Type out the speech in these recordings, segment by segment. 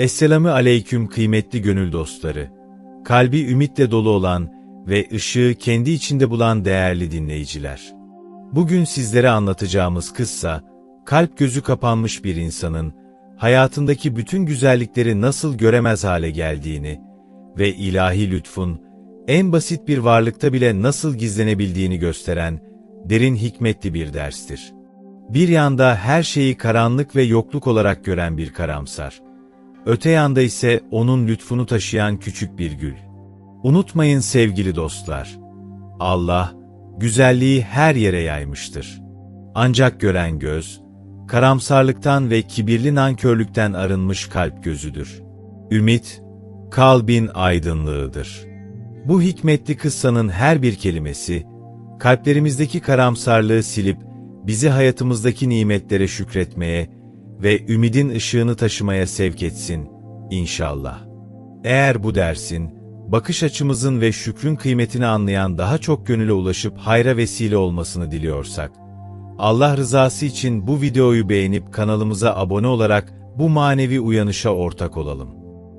Esselamu aleyküm kıymetli gönül dostları. Kalbi ümitle dolu olan ve ışığı kendi içinde bulan değerli dinleyiciler. Bugün sizlere anlatacağımız kıssa, kalp gözü kapanmış bir insanın, hayatındaki bütün güzellikleri nasıl göremez hale geldiğini ve ilahi lütfun, en basit bir varlıkta bile nasıl gizlenebildiğini gösteren, derin hikmetli bir derstir. Bir yanda her şeyi karanlık ve yokluk olarak gören bir karamsar. Öte yanda ise onun lütfunu taşıyan küçük bir gül. Unutmayın sevgili dostlar. Allah, güzelliği her yere yaymıştır. Ancak gören göz, karamsarlıktan ve kibirli nankörlükten arınmış kalp gözüdür. Ümit, kalbin aydınlığıdır. Bu hikmetli kıssanın her bir kelimesi, kalplerimizdeki karamsarlığı silip, bizi hayatımızdaki nimetlere şükretmeye ve ümidin ışığını taşımaya sevk etsin, inşallah. Eğer bu dersin, bakış açımızın ve şükrün kıymetini anlayan daha çok gönüle ulaşıp hayra vesile olmasını diliyorsak, Allah rızası için bu videoyu beğenip kanalımıza abone olarak bu manevi uyanışa ortak olalım.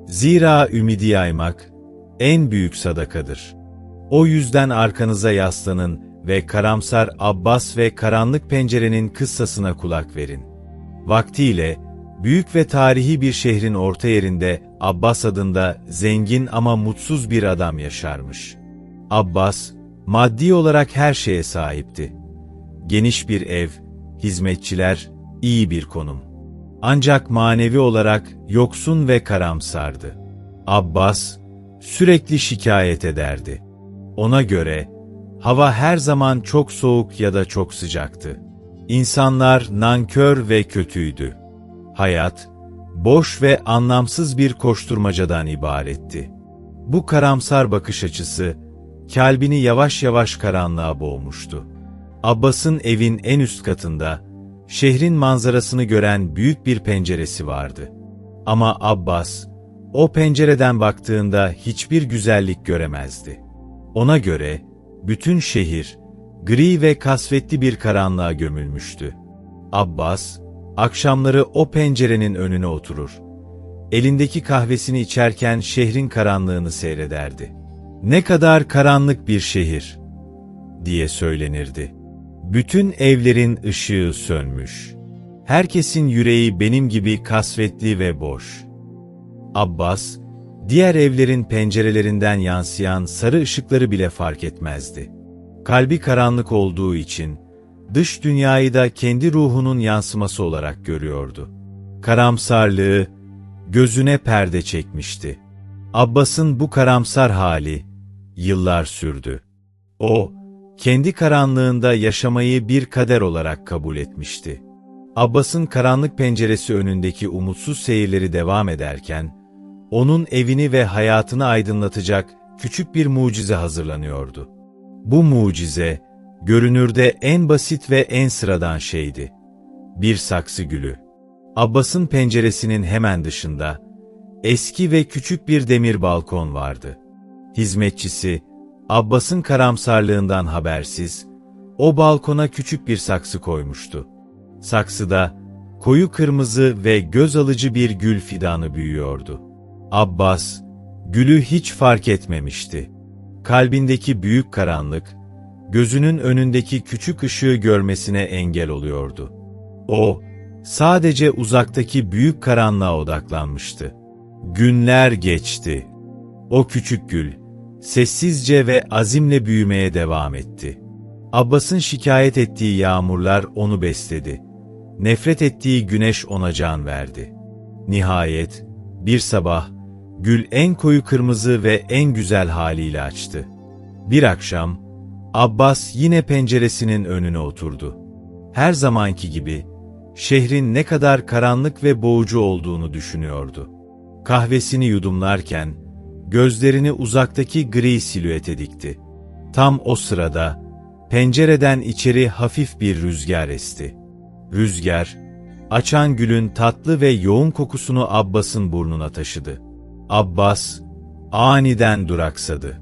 Zira ümidi yaymak en büyük sadakadır. O yüzden arkanıza yaslanın ve karamsar Abbas ve karanlık pencerenin kıssasına kulak verin. Vaktiyle, büyük ve tarihi bir şehrin orta yerinde Abbas adında zengin ama mutsuz bir adam yaşarmış. Abbas, maddi olarak her şeye sahipti. Geniş bir ev, hizmetçiler, iyi bir konum. Ancak manevi olarak yoksun ve karamsardı. Abbas, sürekli şikayet ederdi. Ona göre, hava her zaman çok soğuk ya da çok sıcaktı. İnsanlar nankör ve kötüydü. Hayat, boş ve anlamsız bir koşturmacadan ibaretti. Bu karamsar bakış açısı, kalbini yavaş yavaş karanlığa boğmuştu. Abbas'ın evin en üst katında, şehrin manzarasını gören büyük bir penceresi vardı. Ama Abbas, o pencereden baktığında hiçbir güzellik göremezdi. Ona göre, bütün şehir, gri ve kasvetli bir karanlığa gömülmüştü. Abbas, akşamları o pencerenin önüne oturur. Elindeki kahvesini içerken şehrin karanlığını seyrederdi. Ne kadar karanlık bir şehir, diye söylenirdi. Bütün evlerin ışığı sönmüş. Herkesin yüreği benim gibi kasvetli ve boş. Abbas, diğer evlerin pencerelerinden yansıyan sarı ışıkları bile fark etmezdi. Kalbi karanlık olduğu için, dış dünyayı da kendi ruhunun yansıması olarak görüyordu. Karamsarlığı, gözüne perde çekmişti. Abbas'ın bu karamsar hali, yıllar sürdü. O, kendi karanlığında yaşamayı bir kader olarak kabul etmişti. Abbas'ın karanlık penceresi önündeki umutsuz seyirleri devam ederken, onun evini ve hayatını aydınlatacak küçük bir mucize hazırlanıyordu. Bu mucize, görünürde en basit ve en sıradan şeydi. Bir saksı gülü. Abbas'ın penceresinin hemen dışında, eski ve küçük bir demir balkon vardı. Hizmetçisi, Abbas'ın karamsarlığından habersiz, o balkona küçük bir saksı koymuştu. Saksıda, koyu kırmızı ve göz alıcı bir gül fidanı büyüyordu. Abbas, gülü hiç fark etmemişti. Kalbindeki büyük karanlık, gözünün önündeki küçük ışığı görmesine engel oluyordu. O, sadece uzaktaki büyük karanlığa odaklanmıştı. Günler geçti. O küçük gül, sessizce ve azimle büyümeye devam etti. Abbas'ın şikayet ettiği yağmurlar onu besledi. Nefret ettiği güneş ona can verdi. Nihayet, bir sabah, gül en koyu kırmızı ve en güzel haliyle açtı. Bir akşam, Abbas yine penceresinin önüne oturdu. Her zamanki gibi, şehrin ne kadar karanlık ve boğucu olduğunu düşünüyordu. Kahvesini yudumlarken, gözlerini uzaktaki gri silüete dikti. Tam o sırada, pencereden içeri hafif bir rüzgar esti. Rüzgar, açan gülün tatlı ve yoğun kokusunu Abbas'ın burnuna taşıdı. Abbas, aniden duraksadı.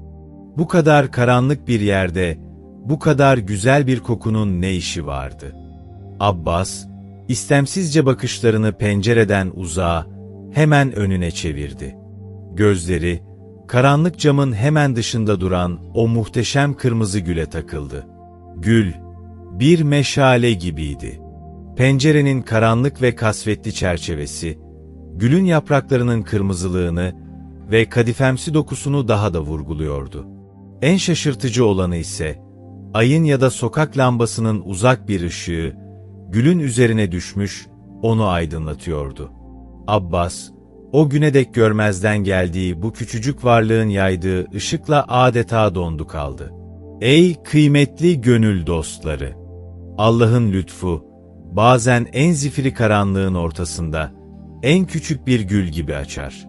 Bu kadar karanlık bir yerde, bu kadar güzel bir kokunun ne işi vardı? Abbas, istemsizce bakışlarını pencereden uzağa, hemen önüne çevirdi. Gözleri, karanlık camın hemen dışında duran o muhteşem kırmızı güle takıldı. Gül, bir meşale gibiydi. Pencerenin karanlık ve kasvetli çerçevesi, gülün yapraklarının kırmızılığını ve kadifemsi dokusunu daha da vurguluyordu. En şaşırtıcı olanı ise, ayın ya da sokak lambasının uzak bir ışığı, gülün üzerine düşmüş, onu aydınlatıyordu. Abbas, o güne dek görmezden geldiği bu küçücük varlığın yaydığı ışıkla adeta dondu kaldı. Ey kıymetli gönül dostları! Allah'ın lütfu, bazen en zifiri karanlığın ortasında, en küçük bir gül gibi açar.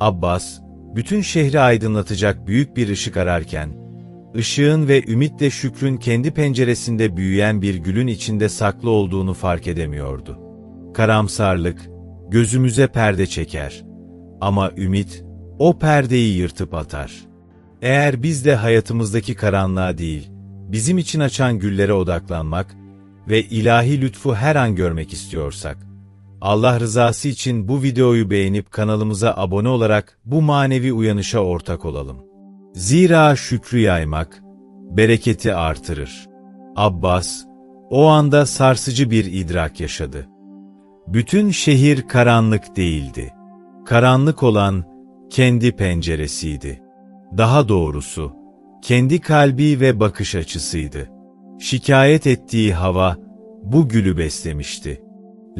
Abbas, bütün şehri aydınlatacak büyük bir ışık ararken, ışığın ve ümitle şükrün kendi penceresinde büyüyen bir gülün içinde saklı olduğunu fark edemiyordu. Karamsarlık, gözümüze perde çeker. Ama ümit, o perdeyi yırtıp atar. Eğer biz de hayatımızdaki karanlığa değil, bizim için açan güllere odaklanmak ve ilahi lütfu her an görmek istiyorsak, Allah rızası için bu videoyu beğenip kanalımıza abone olarak bu manevi uyanışa ortak olalım. Zira şükrü yaymak, bereketi artırır. Abbas, o anda sarsıcı bir idrak yaşadı. Bütün şehir karanlık değildi. Karanlık olan kendi penceresiydi. Daha doğrusu, kendi kalbi ve bakış açısıydı. Şikayet ettiği hava, bu gülü beslemişti.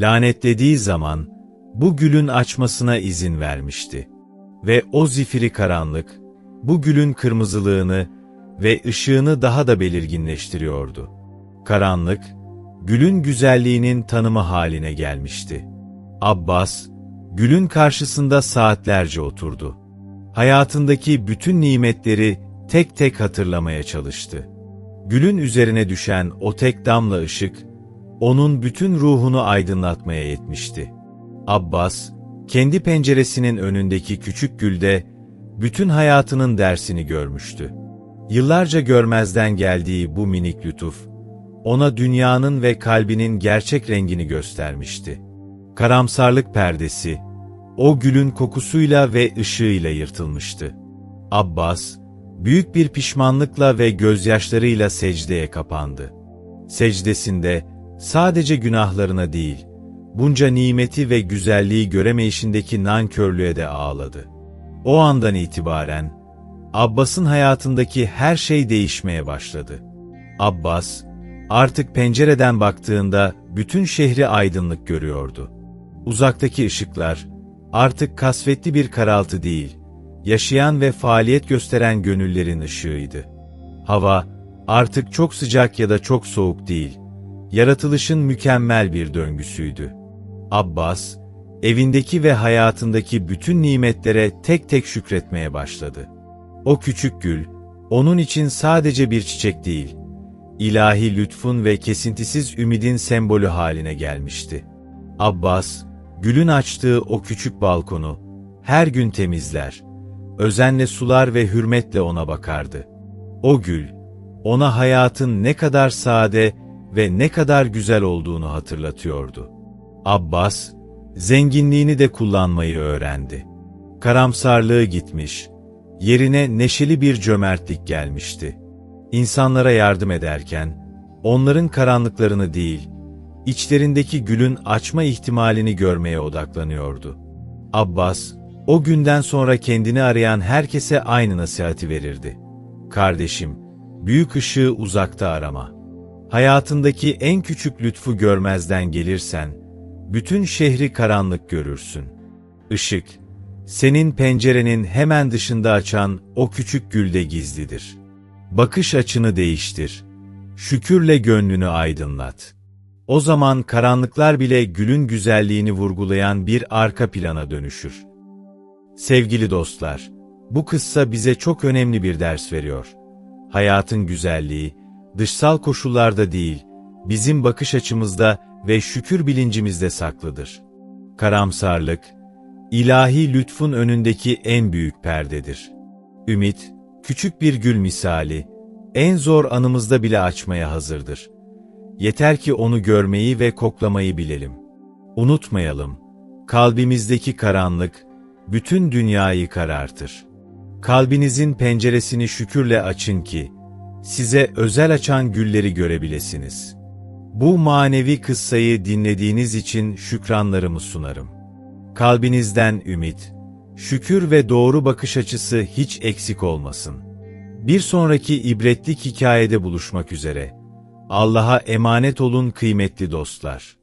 Lanetlediği zaman, bu gülün açmasına izin vermişti. Ve o zifiri karanlık, bu gülün kırmızılığını ve ışığını daha da belirginleştiriyordu. Karanlık, gülün güzelliğinin tanımı haline gelmişti. Abbas, gülün karşısında saatlerce oturdu. Hayatındaki bütün nimetleri tek tek hatırlamaya çalıştı. Gülün üzerine düşen o tek damla ışık, onun bütün ruhunu aydınlatmaya yetmişti. Abbas, kendi penceresinin önündeki küçük gülde, bütün hayatının dersini görmüştü. Yıllarca görmezden geldiği bu minik lütuf, ona dünyanın ve kalbinin gerçek rengini göstermişti. Karamsarlık perdesi, o gülün kokusuyla ve ışığıyla yırtılmıştı. Abbas, büyük bir pişmanlıkla ve gözyaşlarıyla secdeye kapandı. Secdesinde, sadece günahlarına değil, bunca nimeti ve güzelliği göremeyişindeki nankörlüğe de ağladı. O andan itibaren, Abbas'ın hayatındaki her şey değişmeye başladı. Abbas, artık pencereden baktığında bütün şehri aydınlık görüyordu. Uzaktaki ışıklar, artık kasvetli bir karaltı değil, yaşayan ve faaliyet gösteren gönüllerin ışığıydı. Hava, artık çok sıcak ya da çok soğuk değil, yaratılışın mükemmel bir döngüsüydü. Abbas, evindeki ve hayatındaki bütün nimetlere tek tek şükretmeye başladı. O küçük gül, onun için sadece bir çiçek değil, ilahi lütfun ve kesintisiz ümidin sembolü haline gelmişti. Abbas, gülün açtığı o küçük balkonu her gün temizler, özenle sular ve hürmetle ona bakardı. O gül, ona hayatın ne kadar sade ve ne kadar güzel olduğunu hatırlatıyordu. Abbas, zenginliğini de kullanmayı öğrendi. Karamsarlığı gitmiş, yerine neşeli bir cömertlik gelmişti. İnsanlara yardım ederken, onların karanlıklarını değil, içlerindeki gülün açma ihtimalini görmeye odaklanıyordu. Abbas, o günden sonra kendini arayan herkese aynı nasihati verirdi. Kardeşim, büyük ışığı uzakta arama. Hayatındaki en küçük lütfu görmezden gelirsen, bütün şehri karanlık görürsün. Işık, senin pencerenin hemen dışında açan o küçük gülde gizlidir. Bakış açını değiştir. Şükürle gönlünü aydınlat. O zaman karanlıklar bile gülün güzelliğini vurgulayan bir arka plana dönüşür. Sevgili dostlar, bu kıssa bize çok önemli bir ders veriyor. Hayatın güzelliği, dışsal koşullarda değil, bizim bakış açımızda ve şükür bilincimizde saklıdır. Karamsarlık, ilahi lütfun önündeki en büyük perdedir. Ümit, küçük bir gül misali, en zor anımızda bile açmaya hazırdır. Yeter ki onu görmeyi ve koklamayı bilelim. Unutmayalım, kalbimizdeki karanlık, bütün dünyayı karartır. Kalbinizin penceresini şükürle açın ki, size özel açan gülleri görebilesiniz. Bu manevi kıssayı dinlediğiniz için şükranlarımı sunarım. Kalbinizden ümit, şükür ve doğru bakış açısı hiç eksik olmasın. Bir sonraki ibretlik hikayede buluşmak üzere. Allah'a emanet olun kıymetli dostlar.